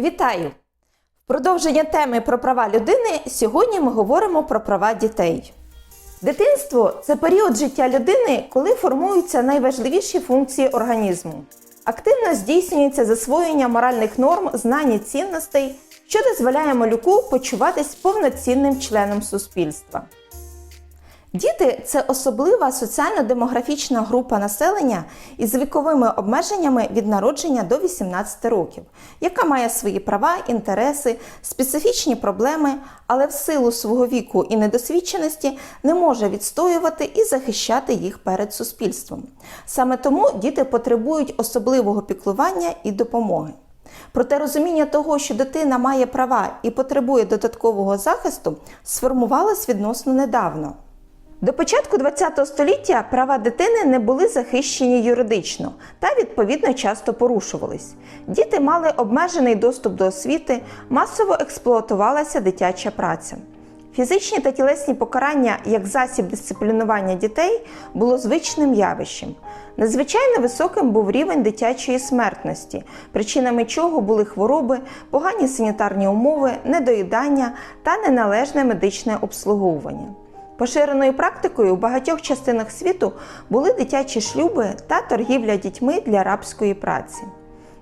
Вітаю! В продовження теми про права людини сьогодні ми говоримо про права дітей. Дитинство це період життя людини, коли формуються найважливіші функції організму. Активно здійснюється засвоєння моральних норм, знань і цінностей, що дозволяє малюку почуватись повноцінним членом суспільства. Діти це особлива соціально-демографічна група населення із віковими обмеженнями від народження до 18 років, яка має свої права, інтереси, специфічні проблеми, але в силу свого віку і недосвідченості не може відстоювати і захищати їх перед суспільством. Саме тому діти потребують особливого піклування і допомоги. Проте розуміння того, що дитина має права і потребує додаткового захисту, сформувалось відносно недавно. До початку ХХ століття права дитини не були захищені юридично та відповідно часто порушувались. Діти мали обмежений доступ до освіти, масово експлуатувалася дитяча праця. Фізичні та тілесні покарання як засіб дисциплінування дітей було звичним явищем. Надзвичайно високим був рівень дитячої смертності, причинами чого були хвороби, погані санітарні умови, недоїдання та неналежне медичне обслуговування. Поширеною практикою у багатьох частинах світу були дитячі шлюби та торгівля дітьми для рабської праці.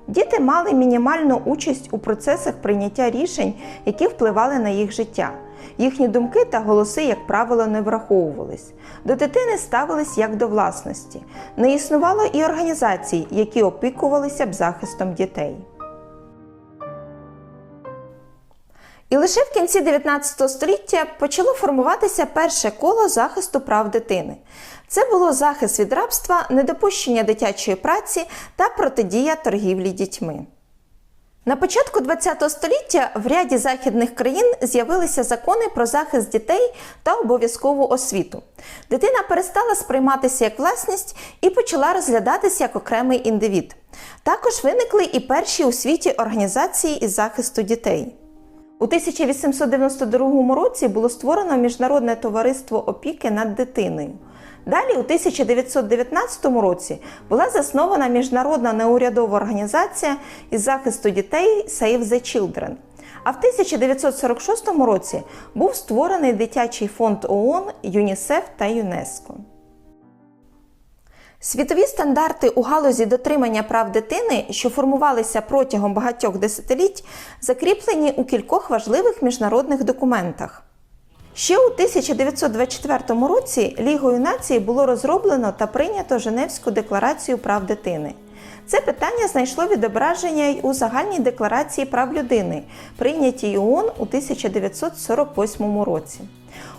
Діти мали мінімальну участь у процесах прийняття рішень, які впливали на їх життя. Їхні думки та голоси, як правило, не враховувались. До дитини ставились як до власності. Не існувало і організацій, які опікувалися б захистом дітей. І лише в кінці 19 століття почало формуватися перше коло захисту прав дитини. Це було захист від рабства, недопущення дитячої праці та протидія торгівлі дітьми. На початку ХХ століття в ряді західних країн з'явилися закони про захист дітей та обов'язкову освіту. Дитина перестала сприйматися як власність і почала розглядатися як окремий індивід. Також виникли і перші у світі організації із захисту дітей. У 1892 році було створено Міжнародне товариство опіки над дитиною. Далі, у 1919 році, була заснована міжнародна неурядова організація із захисту дітей Save the Children. А в 1946 році був створений дитячий фонд ООН, ЮНІСЕФ та ЮНЕСКО. Світові стандарти у галузі дотримання прав дитини, що формувалися протягом багатьох десятиліть, закріплені у кількох важливих міжнародних документах. Ще у 1924 році Лігою націй було розроблено та прийнято Женевську декларацію прав дитини. Це питання знайшло відображення й у загальній декларації прав людини, прийнятій ООН у 1948 році.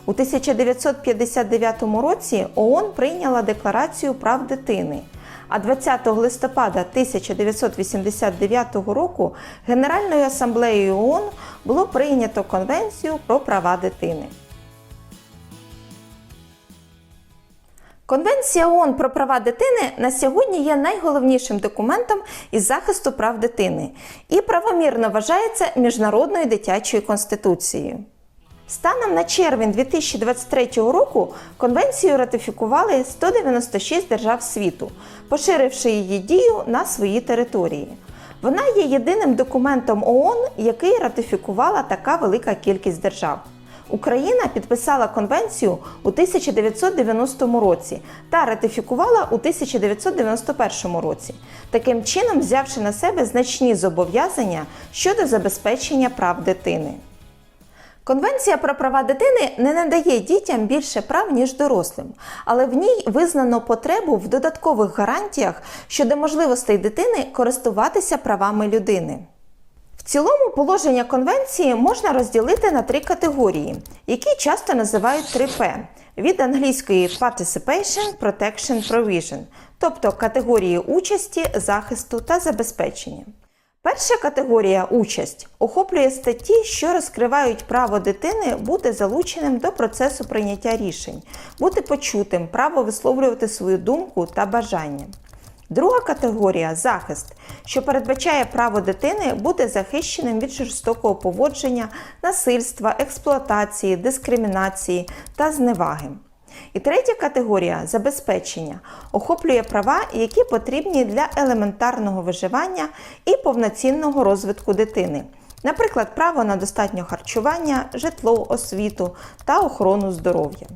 У 1959 році ООН прийняла Декларацію прав дитини. А 20 листопада 1989 року Генеральною асамблеєю ООН було прийнято Конвенцію про права дитини. Конвенція ООН про права дитини на сьогодні є найголовнішим документом із захисту прав дитини і правомірно вважається міжнародною дитячою конституцією. Станом на червень 2023 року конвенцію ратифікували 196 держав світу, поширивши її дію на свої території. Вона є єдиним документом ООН, який ратифікувала така велика кількість держав. Україна підписала конвенцію у 1990 році та ратифікувала у 1991 році, таким чином взявши на себе значні зобов'язання щодо забезпечення прав дитини. Конвенція про права дитини не надає дітям більше прав, ніж дорослим, але в ній визнано потребу в додаткових гарантіях щодо можливостей дитини користуватися правами людини. В цілому положення конвенції можна розділити на три категорії, які часто називають 3П від англійської Participation, Protection, Provision, тобто категорії участі, захисту та забезпечення. Перша категорія участь охоплює статті, що розкривають право дитини бути залученим до процесу прийняття рішень, бути почутим, право висловлювати свою думку та бажання. Друга категорія захист, що передбачає право дитини бути захищеним від жорстокого поводження, насильства, експлуатації, дискримінації та зневаги. І третя категорія забезпечення охоплює права, які потрібні для елементарного виживання і повноцінного розвитку дитини. Наприклад, право на достатнє харчування, житло, освіту та охорону здоров'я.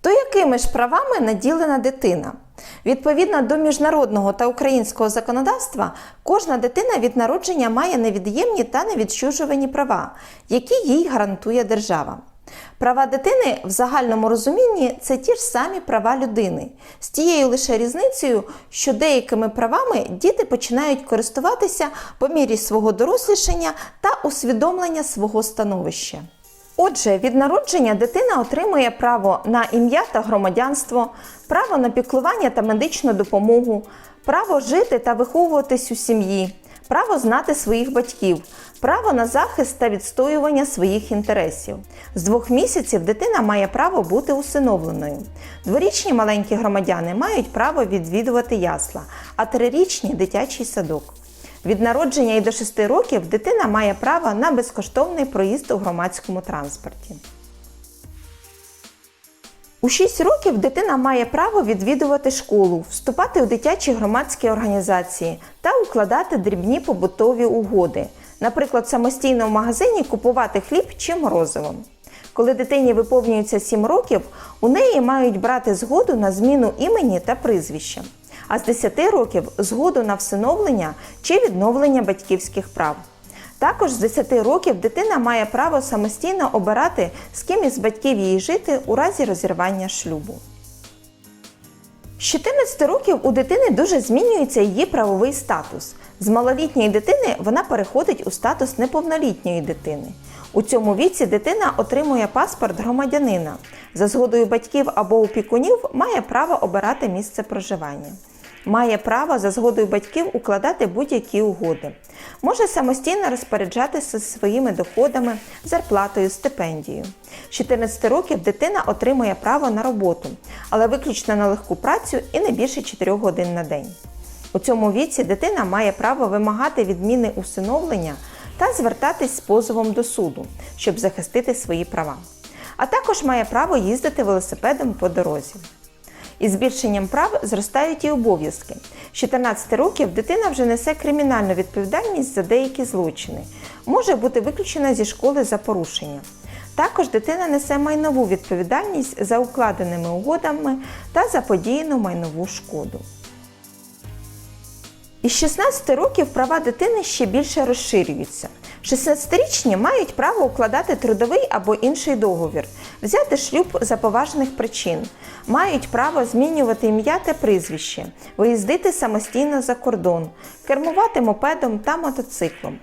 То якими ж правами наділена дитина? Відповідно до міжнародного та українського законодавства, кожна дитина від народження має невід'ємні та невідчужувані права, які їй гарантує держава. Права дитини в загальному розумінні це ті ж самі права людини, з тією лише різницею, що деякими правами діти починають користуватися по мірі свого дорослішання та усвідомлення свого становища. Отже, від народження дитина отримує право на ім'я та громадянство, право на піклування та медичну допомогу, право жити та виховуватись у сім'ї, право знати своїх батьків, право на захист та відстоювання своїх інтересів. З двох місяців дитина має право бути усиновленою. Дворічні маленькі громадяни мають право відвідувати ясла, а трирічні дитячий садок. Від народження і до 6 років дитина має право на безкоштовний проїзд у громадському транспорті. У 6 років дитина має право відвідувати школу, вступати у дитячі громадські організації та укладати дрібні побутові угоди, наприклад, самостійно в магазині купувати хліб чи морозиво. Коли дитині виповнюється 7 років, у неї мають брати згоду на зміну імені та прізвища, а з 10 років згоду на всиновлення чи відновлення батьківських прав. Також з 10 років дитина має право самостійно обирати, з ким із батьків їй жити у разі розірвання шлюбу. З 14 років у дитини дуже змінюється її правовий статус. З малолітньої дитини вона переходить у статус неповнолітньої дитини. У цьому віці дитина отримує паспорт громадянина. За згодою батьків або опікунів має право обирати місце проживання. Має право за згодою батьків укладати будь-які угоди. Може самостійно розпоряджатися своїми доходами, зарплатою, стипендією. З 14 років дитина отримує право на роботу, але виключно на легку працю і не більше 4 годин на день. У цьому віці дитина має право вимагати відміни усиновлення та звертатись з позовом до суду, щоб захистити свої права. А також має право їздити велосипедом по дорозі. Із збільшенням прав зростають і обов'язки. З 14 років дитина вже несе кримінальну відповідальність за деякі злочини, може бути виключена зі школи за порушення. Також дитина несе майнову відповідальність за укладеними угодами та заподіяну майнову шкоду. Із 16 років права дитини ще більше розширюються. 16-річні мають право укладати трудовий або інший договір, взяти шлюб за поважних причин, мають право змінювати ім'я та прізвище, виїздити самостійно за кордон, кермувати мопедом та мотоциклом.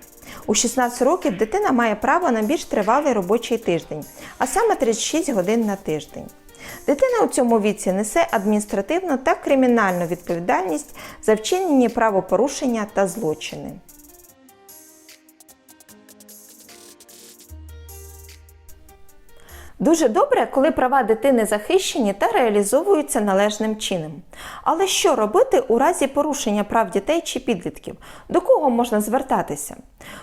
У 16 років дитина має право на більш тривалий робочий тиждень, а саме 36 годин на тиждень. Дитина у цьому віці несе адміністративну та кримінальну відповідальність за вчинені правопорушення та злочини. Дуже добре, коли права дитини захищені та реалізовуються належним чином. Але що робити у разі порушення прав дітей чи підлітків? До кого можна звертатися?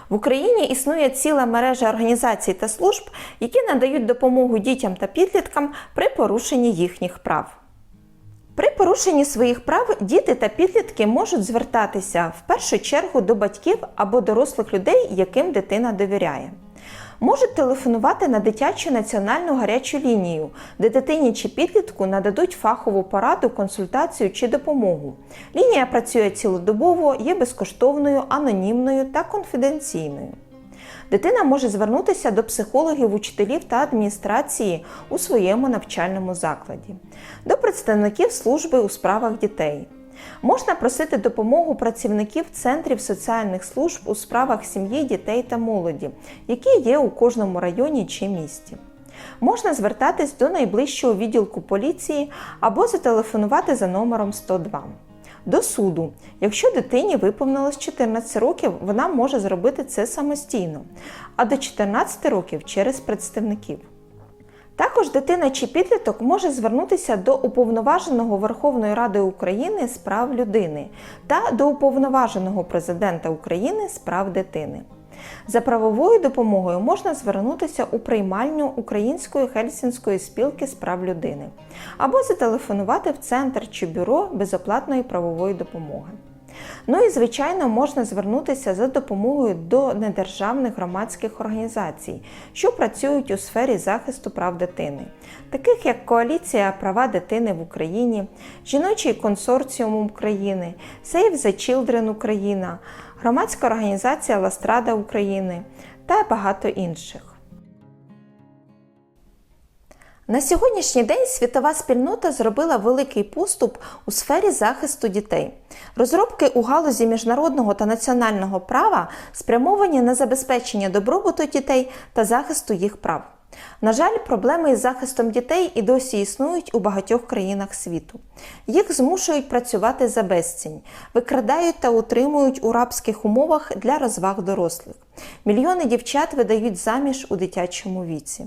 В Україні існує ціла мережа організацій та служб, які надають допомогу дітям та підліткам при порушенні їхніх прав. При порушенні своїх прав діти та підлітки можуть звертатися в першу чергу до батьків або дорослих людей, яким дитина довіряє. Можуть телефонувати на дитячу національну гарячу лінію, де дитині чи підлітку нададуть фахову пораду, консультацію чи допомогу. Лінія працює цілодобово, є безкоштовною, анонімною та конфіденційною. Дитина може звернутися до психологів, учителів та адміністрації у своєму навчальному закладі, до представників служби у справах дітей. Можна просити допомогу працівників центрів соціальних служб у справах сім'ї, дітей та молоді, які є у кожному районі чи місті. Можна звертатись до найближчого відділку поліції або зателефонувати за номером 102. До суду. Якщо дитині виповнилось 14 років, вона може зробити це самостійно, а до 14 років через представників. Також дитина чи підліток може звернутися до уповноваженого Верховної Ради України з прав людини та до уповноваженого президента України з прав дитини. За правовою допомогою можна звернутися у приймальню Української Хельсінської спілки з прав людини або зателефонувати в центр чи бюро безоплатної правової допомоги. Ну і, звичайно, можна звернутися за допомогою до недержавних громадських організацій, що працюють у сфері захисту прав дитини, таких як Коаліція права дитини в Україні, Жіночий консорціум України, Save the Children Україна, громадська організація Ластрада України та багато інших. На сьогоднішній день світова спільнота зробила великий поступ у сфері захисту дітей. Розробки у галузі міжнародного та національного права спрямовані на забезпечення добробуту дітей та захисту їх прав. На жаль, проблеми із захистом дітей і досі існують у багатьох країнах світу. Їх змушують працювати за безцінь, викрадають та утримують у рабських умовах для розваг дорослих. Мільйони дівчат видають заміж у дитячому віці.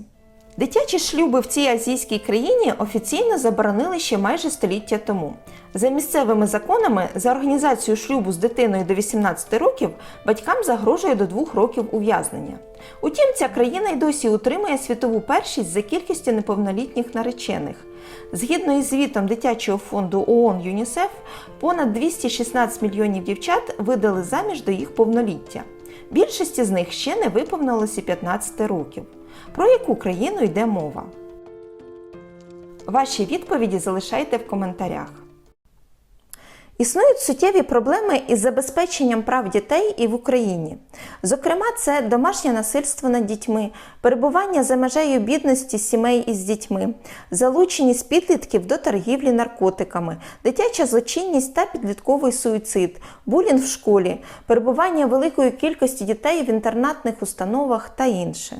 Дитячі шлюби в цій азійській країні офіційно заборонили ще майже століття тому. За місцевими законами, за організацію шлюбу з дитиною до 18 років батькам загрожує до 2 років ув'язнення. Утім, ця країна й досі утримує світову першість за кількістю неповнолітніх наречених. Згідно із звітом дитячого фонду ООН ЮНІСЕФ, понад 216 мільйонів дівчат видали заміж до їх повноліття. Більшості з них ще не виповнилося 15 років. Про яку країну йде мова? Ваші відповіді залишайте в коментарях. Існують суттєві проблеми із забезпеченням прав дітей і в Україні. Зокрема, це домашнє насильство над дітьми, перебування за межею бідності сімей із дітьми, залученість підлітків до торгівлі наркотиками, дитяча злочинність та підлітковий суїцид, булінг в школі, перебування великої кількості дітей в інтернатних установах та інше.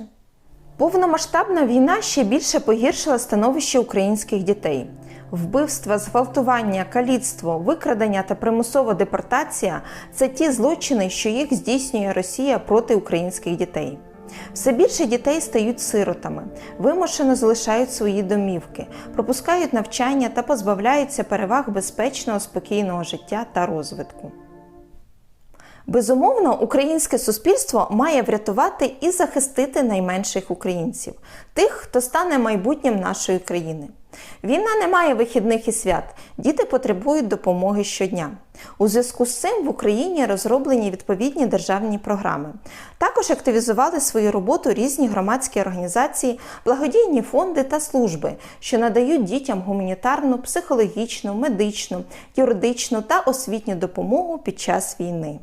Повномасштабна війна ще більше погіршила становище українських дітей. Вбивства, зґвалтування, каліцтво, викрадення та примусова депортація це ті злочини, що їх здійснює Росія проти українських дітей. Все більше дітей стають сиротами, вимушено залишають свої домівки, пропускають навчання та позбавляються переваг безпечного, спокійного життя та розвитку. Безумовно, українське суспільство має врятувати і захистити найменших українців, тих, хто стане майбутнім нашої країни. Війна не має вихідних і свят, діти потребують допомоги щодня. У зв'язку з цим в Україні розроблені відповідні державні програми. Також активізували свою роботу різні громадські організації, благодійні фонди та служби, що надають дітям гуманітарну, психологічну, медичну, юридичну та освітню допомогу під час війни.